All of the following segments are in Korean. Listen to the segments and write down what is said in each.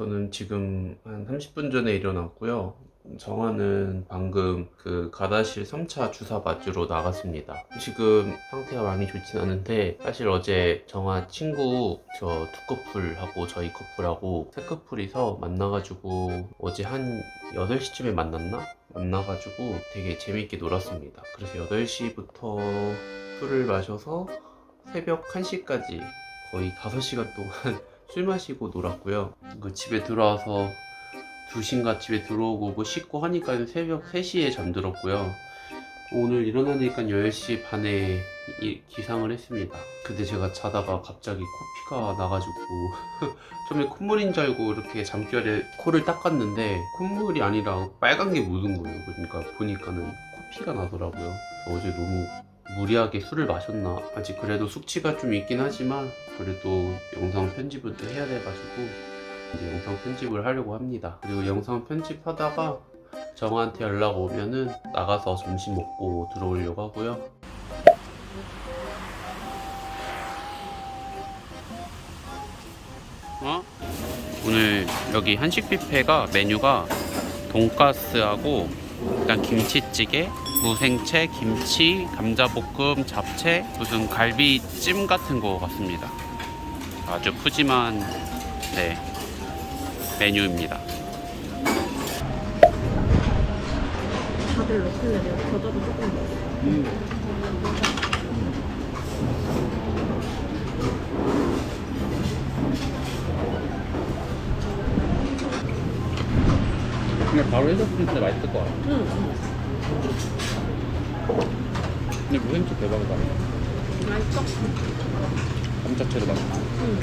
저는 지금 한 30분 전에 일어났고요. 정화는 방금 그 가다실 3차 주사 맞으러 나갔습니다. 지금 상태가 많이 좋진 않은데 사실 어제 정화 친구 저 두 커플하고 저희 커플하고 세 커플이서 만나가지고 어제 한 8시쯤에 만났나? 만나가지고 되게 재밌게 놀았습니다. 그래서 8시부터 술을 마셔서 새벽 1시까지 거의 5시간 동안 술 마시고 놀았고요. 그 집에 들어와서 2시인가 집에 들어오고 뭐 씻고 하니까 새벽 3시에 잠들었고요. 오늘 일어나니까 10시 반에 이- 기상을 했습니다. 근데 제가 자다가 갑자기 코피가 나가지고 처음에 콧물인 줄 알고 이렇게 잠결에 코를 닦았는데 콧물이 아니라 빨간 게 묻은 거예요. 그러니까 보니까는 코피가 나더라고요. 어제 너무 무리하게 술을 마셨나? 아직 그래도 숙취가 좀 있긴 하지만 그래도 영상 편집을 또 해야 돼가지고 이제 영상 편집을 하려고 합니다. 그리고 영상 편집하다가 정한테 연락 오면은 나가서 점심 먹고 들어오려고 하고요. 어? 오늘 여기 한식 뷔페가 메뉴가 돈가스하고 일단 김치찌개, 무생채, 김치, 감자볶음, 잡채, 무슨 갈비찜 같은 거 같습니다. 아주 푸짐한 네, 메뉴입니다. 다들 로컬레요 겨자도 조금 넣어. 그냥 바로 해줬으면 진짜 맛있을 것 같아. 응. 근데 무생채 대박이다. 맛있어? 감자채도 맛있고. 응.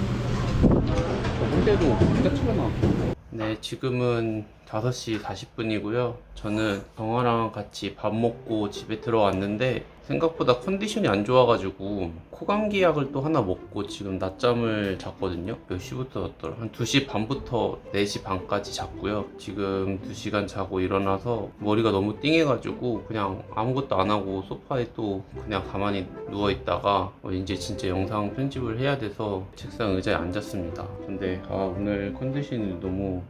홍대도 감자채가 나왔고. 네, 지금은 5시 40분이고요. 저는 정화랑 같이 밥 먹고 집에 들어왔는데 생각보다 컨디션이 안 좋아가지고 코감기 약을 또 하나 먹고 지금 낮잠을 잤거든요. 몇 시부터 잤더라? 한 2시 반부터 4시 반까지 잤고요. 지금 2시간 자고 일어나서 머리가 너무 띵해가지고 그냥 아무것도 안 하고 소파에 또 그냥 가만히 누워있다가 어, 이제 진짜 영상 편집을 해야 돼서 책상 의자에 앉았습니다. 근데 아, 오늘 컨디션이 너무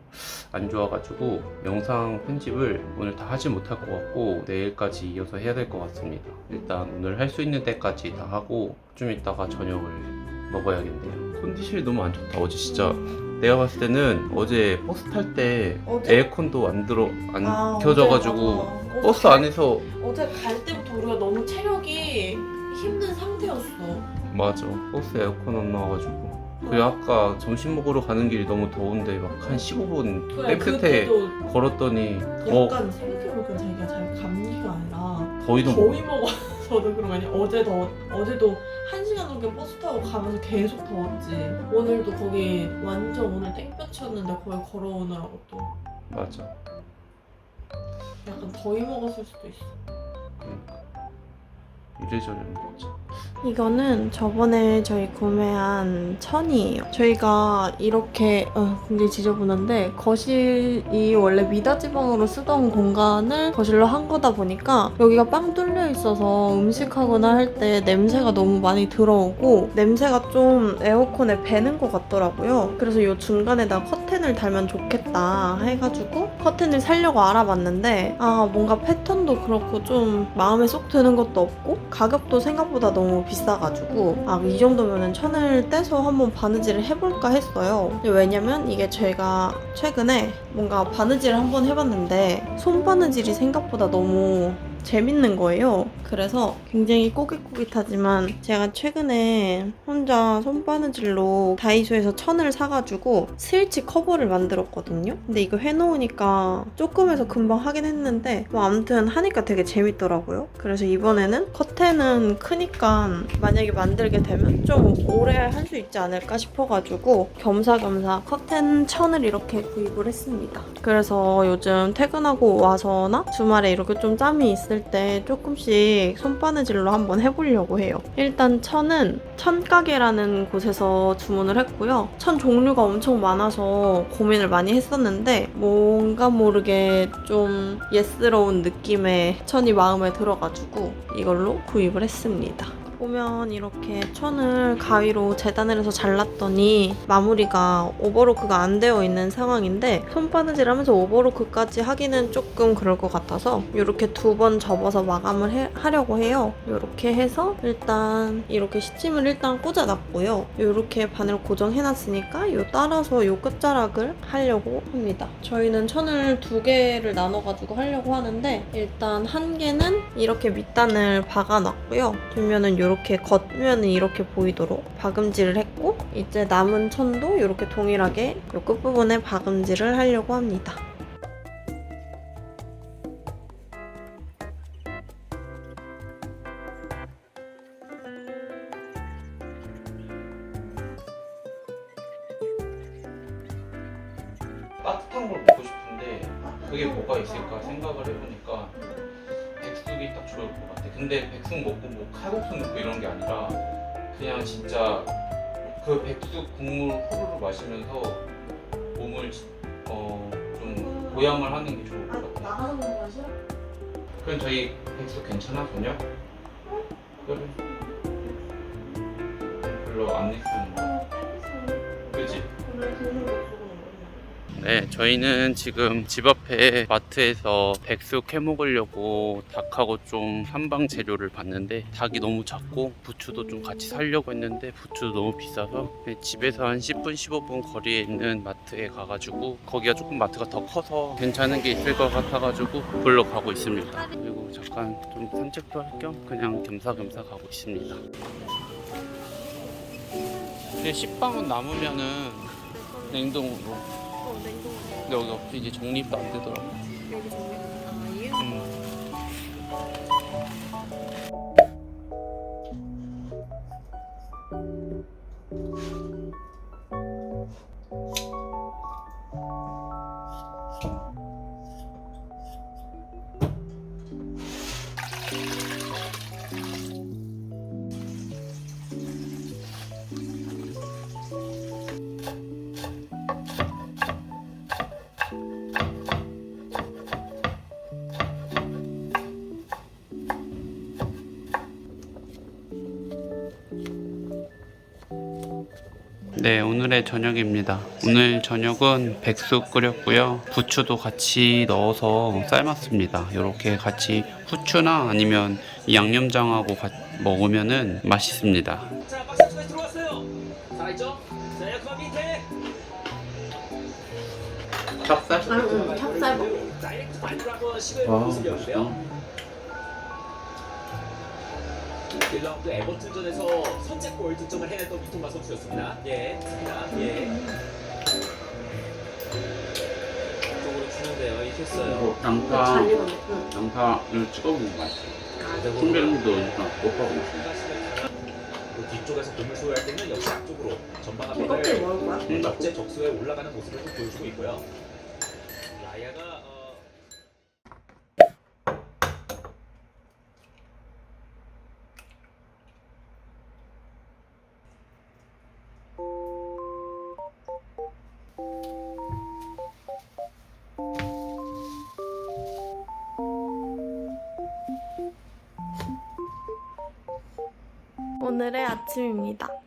안 좋아가지고 영상 편집을 오늘 다 하지 못할 것 같고 내일까지 이어서 해야 될 것 같습니다. 일단 오늘 할 수 있는 때까지 다 하고 좀 이따가 저녁을 먹어야겠네요. 컨디션이 너무 안 좋다. 어제 진짜 내가 봤을 때는 어제 버스 탈 때 어제? 에어컨도 안 들어 안 아, 켜져가지고 어제 맞아. 버스 어제 안에서 어제 갈 때부터 우리가 너무 체력이 힘든 상태였어. 맞아 버스 에어컨 안 나와가지고 그리고 아까 점심 먹으러 가는 길이 너무 더운데 막 한 15분 그래, 땡볕에 그때도 걸었더니 더 약간 생각해보니까 자기가 자기 감기가 아니라 더위도 더위 먹어 서도 그런 거 아니야? 어제 더 어제도 한 시간 넘게 버스 타고 가면서 계속 더웠지. 오늘도 거기 완전 오늘 땡볕이었는데 거기 걸어오느라고 또 맞아 약간 더위 먹었을 수도 있어. 그러니까 이래저래 먹지 이거는 저번에 저희 구매한 천이에요. 저희가 이렇게 어, 굉장히 지저분한데 거실이 원래 미다지방으로 쓰던 공간을 거실로 한 거다 보니까 여기가 빵 뚫려 있어서 음식하거나 할 때 냄새가 너무 많이 들어오고 냄새가 좀 에어컨에 배는 것 같더라고요. 그래서 이 중간에다 커튼을 달면 좋겠다 해가지고 커튼을 살려고 알아봤는데 아 뭔가 패턴도 그렇고 좀 마음에 쏙 드는 것도 없고 가격도 생각보다 너무 비싸가지고 아 이 정도면은 천을 떼서 한번 바느질을 해볼까 했어요. 왜냐면 이게 제가 최근에 뭔가 바느질을 한번 해봤는데 손 바느질이 생각보다 너무 재밌는 거예요. 그래서 굉장히 꼬깃꼬깃하지만 제가 최근에 혼자 손바느질로 다이소에서 천을 사가지고 스위치 커버를 만들었거든요. 근데 이거 해놓으니까 조금 해서 금방 하긴 했는데 뭐 아무튼 하니까 되게 재밌더라고요. 그래서 이번에는 커튼은 크니까 만약에 만들게 되면 좀 오래 할 수 있지 않을까 싶어가지고 겸사겸사 커튼 천을 이렇게 구입을 했습니다. 그래서 요즘 퇴근하고 와서나 주말에 이렇게 좀 짬이 있을 때 조금씩 손바느질로 한번 해보려고 해요. 일단 천은 천가게라는 곳에서 주문을 했고요. 천 종류가 엄청 많아서 고민을 많이 했었는데 뭔가 모르게 좀 예스러운 느낌의 천이 마음에 들어가지고 이걸로 구입을 했습니다. 보면 이렇게 천을 가위로 재단을 해서 잘랐더니 마무리가 오버로크가 안 되어 있는 상황인데 손바느질 하면서 오버로크까지 하기는 조금 그럴 것 같아서 이렇게 두 번 접어서 마감을 해- 하려고 해요. 이렇게 해서 일단 이렇게 시침을 일단 꽂아놨고요. 이렇게 바늘 고정해놨으니까 이 따라서 이 끝자락을 하려고 합니다. 저희는 천을 두 개를 나눠가지고 하려고 하는데 일단 한 개는 이렇게 밑단을 박아놨고요. 뒷면은 이렇게 겉면은 이렇게 보이도록 박음질을 했고 이제 남은 천도 이렇게 동일하게 이 끝부분에 박음질을 하려고 합니다. 좋을 것 같아. 근데 백숙 먹고 뭐 칼국수 넣고 이런 게 아니라 그냥 진짜 그 백숙 국물 후루룩 마시면서 몸을 어, 좀 보양을 하는 게 좋을 것 같아. 나가는 건가 싫어? 그럼 저희 백숙 괜찮아 전혀? 그래. 별로 안 넥스는 거. 그지? 네, 저희는 지금 집 앞에 마트에서 백숙 해 먹으려고 닭하고 좀 한방 재료를 봤는데 닭이 너무 작고 부추도 좀 같이 사려고 했는데 부추도 너무 비싸서 그냥 집에서 한 10분 15분 거리에 있는 마트에 가가지고 거기가 조금 마트가 더 커서 괜찮은 게 있을 것 같아가지고 보러 가고 있습니다. 그리고 잠깐 좀 산책도 할 겸 그냥 겸사겸사 가고 있습니다. 근데 식빵은 남으면은 냉동으로 어, 냉동 근데 여기 없지 이제 정립도 안 되더라고. 여기 정리. 네, 오늘의 저녁입니다. 오늘 저녁은 백숙 끓였고요. 부추도 같이 넣어서 삶았습니다. 이렇게 같이 후추나 아니면 이 양념장하고 같이 먹으면은 맛있습니다. 자, 박스 투에 들어왔어요. 살아있죠? 자, 에어컨 밑에. 찹쌀? 아, 응, 찹쌀 먹 다이렉트 한번 시도해 모습이었는데요. 1라운드 에버튼전에서 선제골 득점을 해냈던 위통마 선수였습니다. 예, 좋습니다. 예. 쪽으로 주는데요. 이겼어요. 양파, 익었네. 응. 양파를 찍어 먹으면 맛있어요. 아, 참기름도 일단 못하고 있습니다. 그 뒤쪽에서 공을 소유할 때는 역시 앞쪽으로 전방 껍데기 앞에 먹을 거야? 응. 적재 적소에 올라가는 모습을 좀 보여주고 있고요.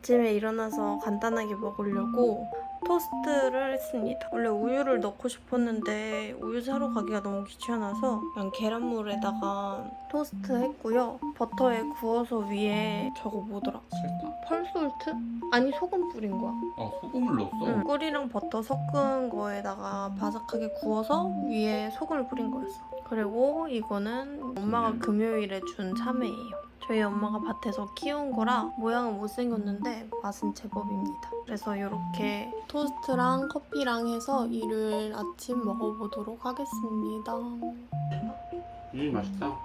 아침에 일어나서 간단하게 먹으려고 토스트를 했습니다. 원래 우유를 넣고 싶었는데 우유 사러 가기가 너무 귀찮아서 그냥 계란물에다가 토스트 했고요. 버터에 구워서 위에 저거 뭐더라? 설탕. 펄솔트? 아니 소금 뿌린 거야. 어, 소금을 넣었어? 응. 꿀이랑 버터 섞은 거에다가 바삭하게 구워서 위에 소금을 뿌린 거였어. 그리고 이거는 엄마가 금요일에 준 참외예요. 저희 엄마가 밭에서 키운 거라 모양은 못생겼는데 맛은 제법입니다. 그래서 이렇게 토스트랑 커피랑 해서 일요일 아침 먹어보도록 하겠습니다. 음, 맛있다.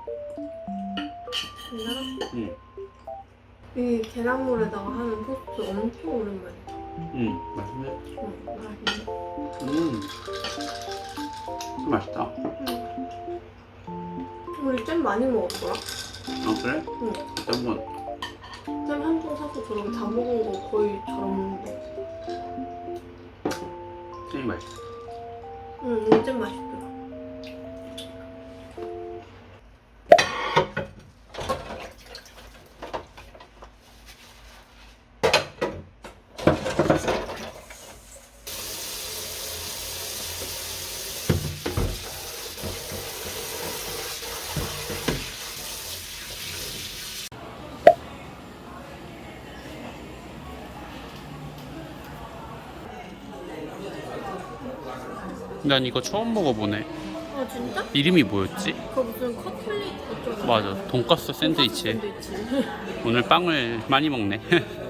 괜찮아? 응. 이 계란물에다가 하는 토스트 엄청 오랜만이야. 응, 맛있네. 응, 맛있네. 음. 맛있다. 우리 잼 많이 거야? 아, 그래? 응. 한번 잼한통 사서 저렇게 다 먹은 거 거의 잘 없는데. 잼이 맛있어. 응, 이거 잼 맛있더 난 이거 처음 먹어보네. 아 진짜? 이름이 뭐였지? 그거 무슨 커틀릿 어쩌고 맞아. 돈가스 샌드위치. 샌드위치. 오늘 빵을 많이 먹네.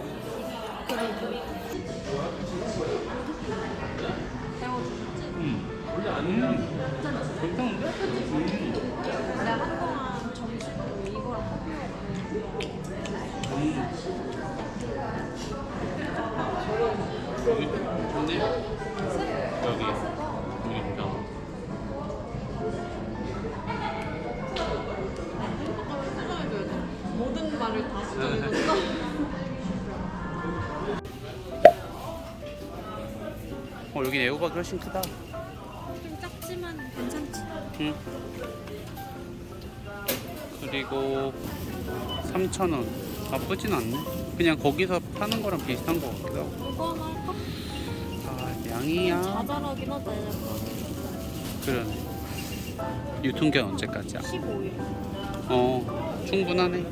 어, 여기 애호박이 훨씬 크다. 좀 작지만 괜찮지. 응. 그리고 3,000원. 나쁘진 않네. 그냥 거기서 파는 거랑 비슷한 거 같기도 하고. 이거 하나 할까? 아, 양이야. 자잘하긴 하다. 그러네. 유통기한 언제까지야? 15일. 어, 충분하네.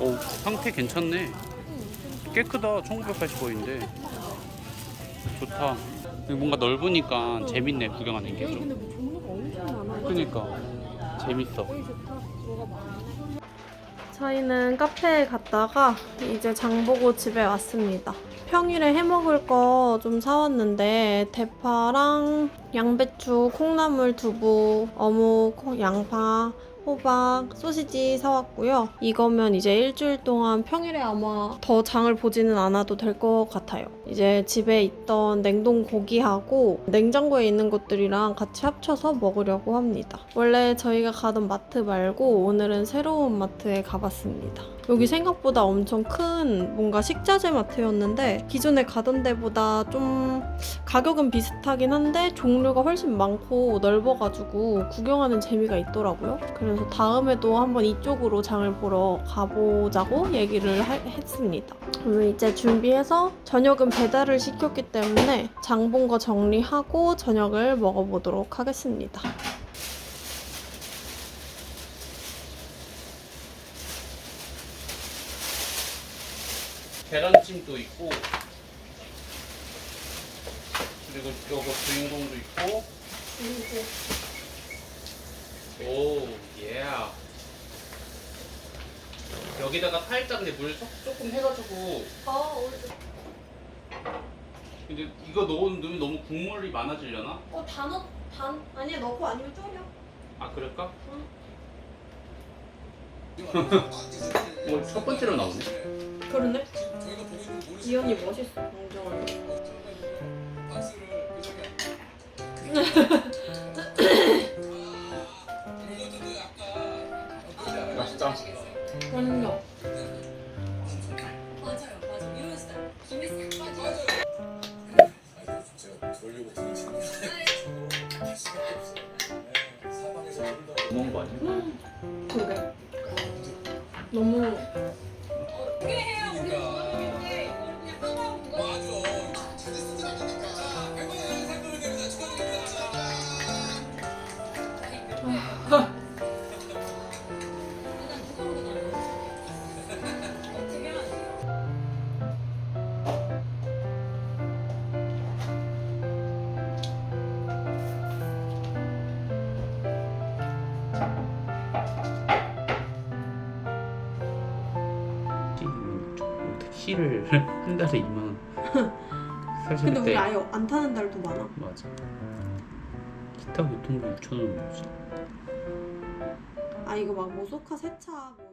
오, 상태 괜찮네. 꽤 크다. 1985인데. 좋다. 뭔가 넓으니까 재밌네, 구경하는 게 좀. 그니까. 재밌어. 저희는 카페에 갔다가 이제 장 보고 집에 왔습니다. 평일에 해 먹을 거 좀 사왔는데 대파랑 양배추, 콩나물, 두부, 어묵, 콩- 양파, 호박, 소시지 사왔고요. 이거면 이제 일주일 동안 평일에 아마 더 장을 보지는 않아도 될 것 같아요. 이제 집에 있던 냉동 고기하고 냉장고에 있는 것들이랑 같이 합쳐서 먹으려고 합니다. 원래 저희가 가던 마트 말고 오늘은 새로운 마트에 가봤습니다. 여기 생각보다 엄청 큰 뭔가 식자재 마트였는데 기존에 가던 데보다 좀 가격은 비슷하긴 한데 종류가 훨씬 많고 넓어가지고 구경하는 재미가 있더라고요. 그래서 다음에도 한번 이쪽으로 장을 보러 가보자고 얘기를 하- 했습니다. 그러면 이제 준비해서 저녁은 배달을 시켰기 때문에 장 본 거 정리하고 저녁을 먹어보도록 하겠습니다. 계란찜도 있고 그리고 요거 주인공도 있고 오 예. 여기다가 살짝 근데 물 조- 조금 해가지고 근데 이거 넣으면 너무 국물이 많아지려나? 어, 단어, 단, 아니야, 넣고 아니면 졸여. 아 그럴까? 뭐 첫 번째로 나오네. 그러네. 이현이 멋있어, 공정한. 맛있다. 완전. 키를 한 달에 2만 원. 사실 근데 그때 우리 아예 안 타는 달도 많아. 맞아. 기타 교통비 6천 원 뭐지? 아, 이거 막 모소카 세차 뭐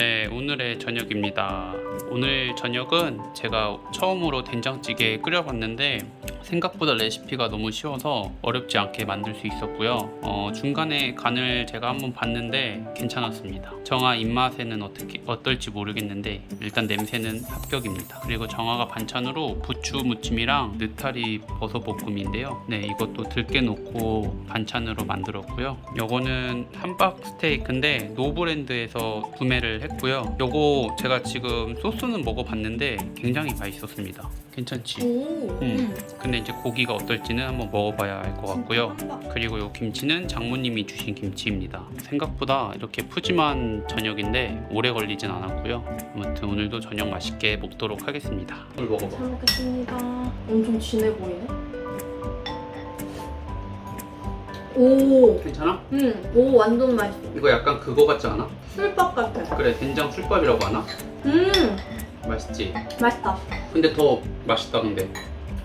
네, 오늘의 저녁입니다. 오늘 저녁은 제가 처음으로 된장찌개 끓여봤는데 생각보다 레시피가 너무 쉬워서 어렵지 않게 만들 수 있었고요. 어, 중간에 간을 제가 한번 봤는데 괜찮았습니다. 정아 입맛에는 어떻게 어떨지 모르겠는데 일단 냄새는 합격입니다. 그리고 정아가 반찬으로 부추 무침이랑 느타리 버섯 볶음인데요. 네, 이것도 들깨 넣고 반찬으로 만들었고요. 요거는 함박 스테이크인데 노브랜드에서 구매를 했고요. 요거 제가 지금 소스는 먹어봤는데 굉장히 맛있었습니다. 괜찮지? 오. 음. 근데 이제 고기가 어떨지는 한번 먹어봐야 알 것 같고요. 그리고 이 김치는 장모님이 주신 김치입니다. 생각보다 이렇게 푸짐한 저녁인데 오래 걸리진 않았고요. 아무튼 오늘도 저녁 맛있게 먹도록 하겠습니다. 물 먹어봐. 잘 먹겠습니다. 엄청 진해 보이네. 오. 괜찮아? 음. 오 완전 맛있어. 이거 약간 그거 같지 않아? 술밥 같아. 그래 된장 술밥이라고 하나? 음. 맛있지? 맛있다. 근데 더 맛있다 근데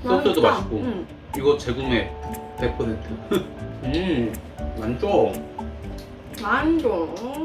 소스도 맛있다. 맛있고 음. 이거 재구매 100%음 만족 만족.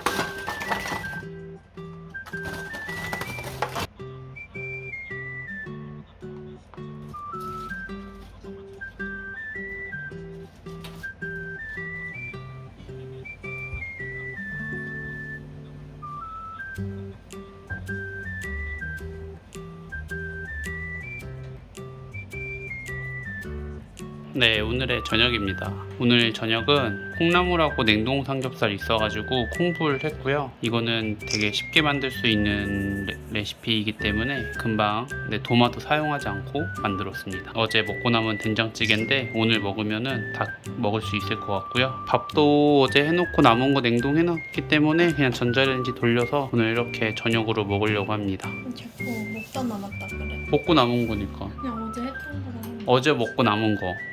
네 오늘의 저녁입니다 오늘 저녁은 콩나물하고 냉동 삼겹살 있어가지고 콩불 했고요 이거는 되게 쉽게 만들 수 있는 레, 레시피이기 때문에 금방 네, 도마도 사용하지 않고 만들었습니다 어제 먹고 남은 된장찌개인데 오늘 먹으면은 다 먹을 수 있을 것 같고요 밥도 어제 해놓고 남은 거 냉동해놨기 때문에 그냥 전자레인지 돌려서 오늘 이렇게 저녁으로 먹으려고 합니다 자꾸 먹다 남았다 그래. 먹고 남은 거니까 그냥 어제 했던 거랑. 어제 먹고 남은 거 응.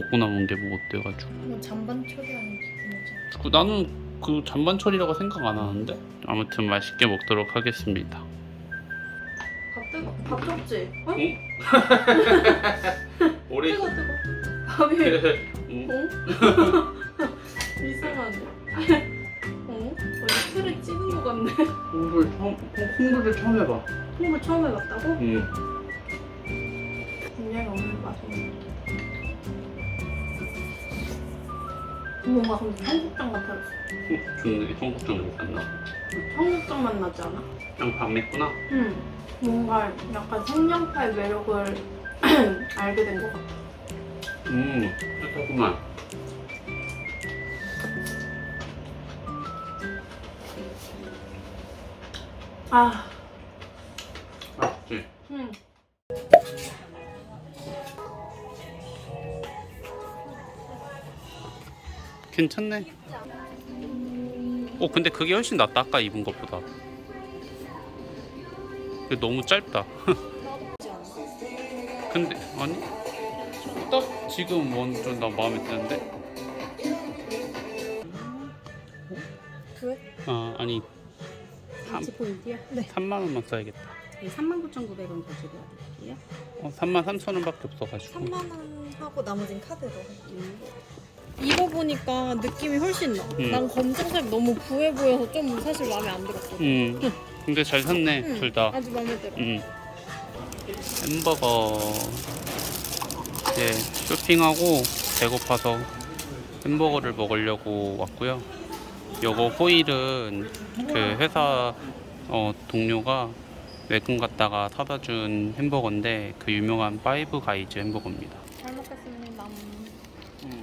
먹고 남은 게 뭐 어때가지고 뭐 잔반 처리하는 기분이죠. 그 나는 그 잔반 처리라고 생각 안 하는데 아무튼 맛있게 먹도록 하겠습니다. 밥 뜨거. 밥 줬지? 어? 응? 오래 뜨거 뜨거. 밥이 응? 어? 이상하네. 어? 같네. 콩불 처음 콩불을 처음 해봐. 콩을 처음 해봤다고? 응. 굉장히 오늘 맛있네. 뭔가 근데 청국장 같았어. 좋네. 청국장 냄새 안 나. 청국장 맛 나지 않아? 그냥 밥 맵구나. 응. 뭔가 약간 생양파의 매력을 알게 된 것 같아. 음, 좋구만. 아, 맛있지. 응. 괜찮네. 어 근데 그게 훨씬 낫다 아까 입은 것보다. 너무 짧다. 근데 아니 딱 지금 완전 나 마음에 드는데. 왜? 아 아니 같이 포인트요? 네. 3만 원만 써야겠다. 네, 39,900원 거시해야 드릴게요. 어 3만 3천 원밖에 없어가지고. 3만 원 하고 나머진 카드로. 이거 보니까 느낌이 훨씬 나. 음. 난 검정색 너무 부해 보여서 좀 사실 마음에 안 들었거든. 음. 근데 잘 샀네 응. 둘 다. 아주 마음에 들어. 음. 햄버거 이제 쇼핑하고 배고파서 햄버거를 먹으려고 왔고요. 요거 호일은 그 회사 어, 동료가 외근 갔다가 사다 준 햄버거인데 그 유명한 파이브 가이즈 햄버거입니다. 음.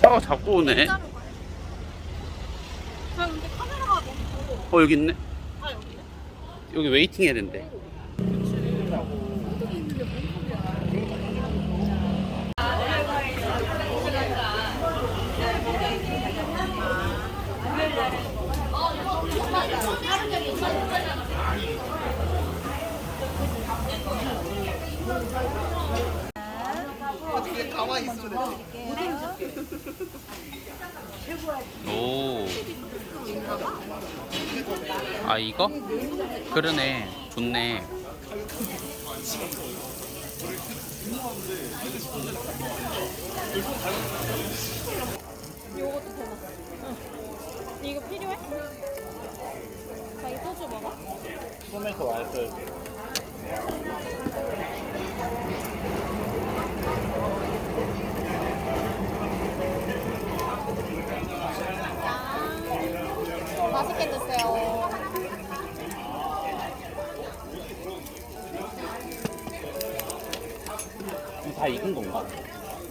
차가 자꾸 오네. 아 근데 카메라가 너무 어 여기 있네. 아 여기 여기 웨이팅 해야 된대. 오. 아 이거? 그러네. 좋네. 이것도 대박. 응. 이거 필요해? 자기 소주 먹어? 소면서 와이프. 맛있게 드세요. 다 익은 건가?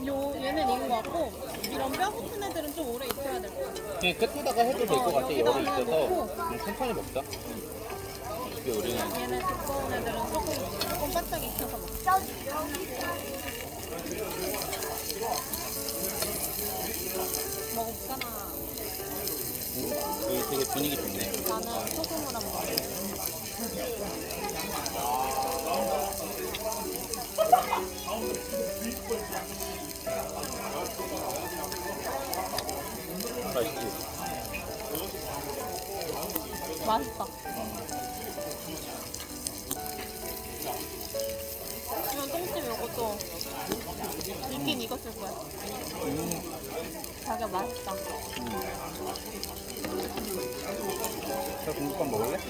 요 얘는 익은 거 같고 이런 뼈 붙은 애들은 좀 오래 익혀야 될 것 같아. 그냥 끝에다가 해도 될것 어, 같아. 여기다 열이 하나 있어서 넣고. 음, 천천히 먹자. 이게 우리는 얘네 두꺼운 애들은 조금 조금 바짝 익혀서 먹 분위기 좋네. 나는 소금을 먹어. 맛있지? 맛있다. 이건 똥집 이것도 익긴 익었을 거야. 자기가 맛있다. 자, 공국밥 먹을래?